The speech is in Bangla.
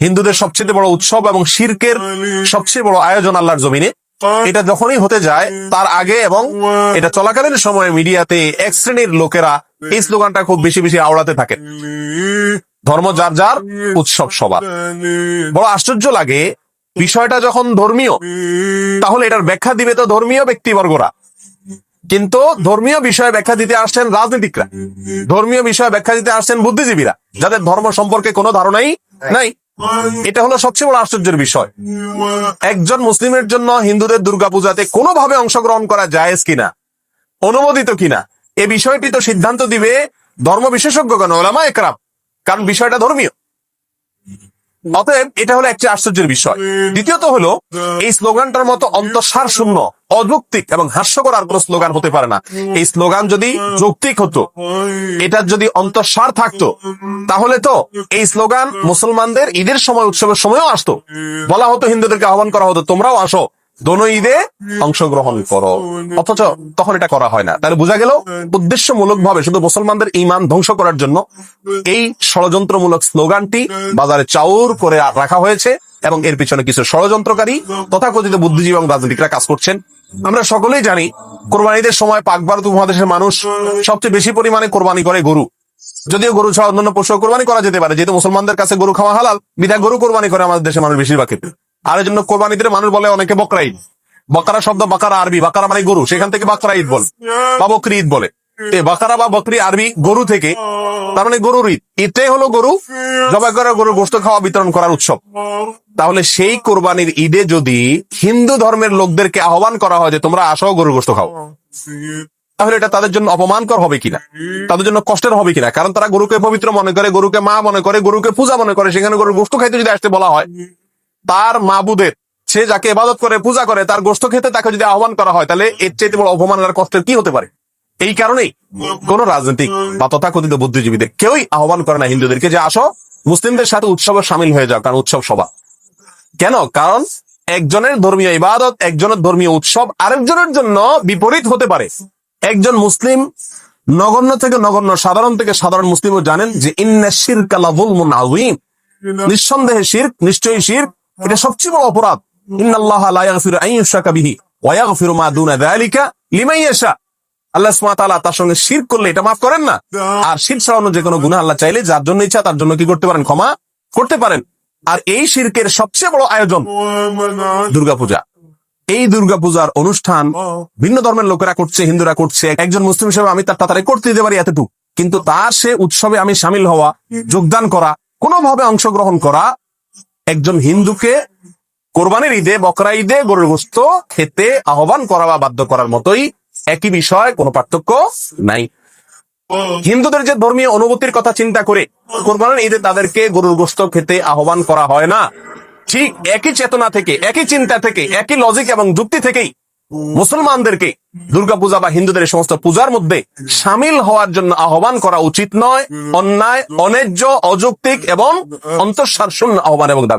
হিন্দুদের সবচেয়ে বড় উৎসব এবং শির্কের সবচেয়ে বড় আয়োজন আল্লাহর জমিনে এটা যখনই হতে যায় তার আগে এবং এটা চলাকালীন সময়ে মিডিয়াতে এক শ্রেণির লোকেরা এই স্লোগানটা খুব বেশি বেশি আওড়াতে থাকে ধর্ম যার যার উৎসব সবার। বড় আশ্চর্য লাগে বিষয়টা যখন ধর্মীয় তাহলে এটার ব্যাখ্যা দিবে তো ধর্মীয় ব্যক্তিবর্গরা। কিন্তু ধর্মীয় বিষয়ে ব্যাখ্যা দিতে আসছেন রাজনীতিকরা। ধর্মীয় বিষয়ে ব্যাখ্যা দিতে আসছেন বুদ্ধিজীবীরা যাদের ধর্ম সম্পর্কে কোনো ধারণাই নাই। এটা হলো সবচেয়ে বড় আশ্চর্যের বিষয়। একজন মুসলিমের জন্য হিন্দুদের দুর্গাপূজাতে কোনোভাবে অংশগ্রহণ করা জায়েজ কিনা? অনুমোদিত কিনা? এ বিষয়টি তো সিদ্ধান্ত দিবে ধর্ম বিশেষজ্ঞ কেন ওলামা একরাম কারণ বিষয়টা ধর্মীয়। অতএব এটা হলো একটি আশ্চর্যের বিষয়। দ্বিতীয়ত হলো, এই স্লোগানটার মতো অন্তঃসার শূন্য অযৌক্তিক এবং হাস্যকর আর কোন স্লোগান হতে পারে না। এই স্লোগান যদি যৌক্তিক হতো, এটার যদি অন্তঃসার থাকতো, তাহলে তো এই স্লোগান মুসলমানদের ঈদের সময়, উৎসবের সময়ও আসতো। বলা হতো, হিন্দুদেরকে আহ্বান করা হতো, তোমরাও আসো। দোনো ঈদে অংশগ্রহণ করো। অথচ তখন এটা করা হয় না। তাহলে বোঝা গেল উদ্দেশ্যমূলক ভাবে শুধু মুসলমানদের ইমান ধ্বংস করার জন্য এই ষড়যন্ত্রমূলক স্লোগানটি বাজারে চাউর করে রাখা হয়েছে এবং এর পিছনে কিছু ষড়যন্ত্রকারী, তথাকথিত বুদ্ধিজীবী এবং রাজনীতিকরা কাজ করছেন। আমরা সকলেই জানি কোরবানিদের সময় পাক ভারত উপমহাদেশের মানুষ সবচেয়ে বেশি পরিমাণে কোরবানি করে গরু। যদিও গরু ছাড়া অন্যান্য পশু কোরবানি করা যেতে পারে, যেহেতু মুসলমানদের কাছে গরু খাওয়া হালাল, বিধায় গরু কোরবানি করে আমাদের দেশের মানুষ বেশিরভাগ ক্ষেত্রে। আর এই জন্য কোরবানিদের মানুষ বলে অনেকে বকরা ঈদ। বকারা শব্দ বাকারা আরবি, বাকারা মানে গরু। সেখান থেকে বাকরা ঈদ বলে, বা বকরি ঈদ বলে। বাকারা বা বকরি আরবি গরু থেকে, তার মানে গরুর ঈদ। ঈদটাই হলো গরু, জবাই করে গরুর গোস্ত খাওয়া, বিতরণ করার উৎসব। তাহলে সেই কোরবানির ঈদে যদি হিন্দু ধর্মের লোকদেরকে আহ্বান করা হয় যে, তোমরা আসো, গরুর গোস্ত খাও। তাহলে এটা তাদের জন্য অপমানকর হবে কিনা? তাদের জন্য কষ্টের হবে কিনা? কারণ তারা গরুকে পবিত্র মনে করে, গরুকে মা মনে করে, গরুকে পূজা মনে করে, সেখানে গরুর গোস্ত খাইতে যদি আসতে বলা হয় তার মাবুদের। সে যাকে ইবাদত করে, পূজা করে, তার গোস্ত খেতে তাকে যদি আহ্বান করা হয়, তাহলে এর চাইতে বড় অপমান আর কষ্টের কি হতে পারে? এই কারণেই কোন রাজনৈতিক বা তথাকথিত বুদ্ধিজীবীদের কেউই আহ্বান করে না হিন্দুদেরকে যে আসো, মুসলিমদের সাথে উৎসবে সামিল হয়ে যাও, কারণ উৎসব সভা। কেন? কারণ একজনের ধর্মীয় ইবাদত, একজনের ধর্মীয় উৎসব আরেকজনের জন্য বিপরীত হতে পারে। একজন মুসলিম নগণ্য থেকে নগণ্য, সাধারণ থেকে সাধারণ মুসলিমও জানেন যে, ইন্না শিরকা লাযুলমুন আযীম। নিঃসন্দেহে শির্ক, নিশ্চয়ই শির্ক। এটা সবচেয়ে বড় অপরাধ। এই দুর্গাপূজার অনুষ্ঠান ভিন্ন ধর্মের লোকেরা করছে, হিন্দুরা করছে, একজন মুসলিম হিসেবে আমি তার তাড়াতাড়ি করতে দিতে পারি এতটুকু। কিন্তু তার সে উৎসবে আমি সামিল হওয়া, যোগদান করা, কোনোভাবে অংশগ্রহণ করা একজন হিন্দুকে কোরবানির ঈদে, বকরা ঈদে গরুর গোস্ত খেতে আহ্বান করা বা বাধ্য করার মতোই একই বিষয়, কোনো পার্থক্য নাই। হিন্দুদের যে ধর্মীয় অনুভূতির কথা চিন্তা করে কোরবানির ঈদে তাদেরকে গরুর গোস্ত খেতে আহ্বান করা হয় না। ঠিক একই চেতনা থেকে, একই চিন্তা থেকে, একই লজিক এবং যুক্তি থেকেই মুসলমানদেরকে দুর্গাপূজা বা হিন্দুদের এই সমস্ত পূজার মধ্যে সামিল হওয়ার জন্য আহ্বান করা উচিত নয়, অন্যায়, অন্যায্য, অযৌক্তিক এবং অন্তঃসার শূন্য আহ্বান এবং দাবি।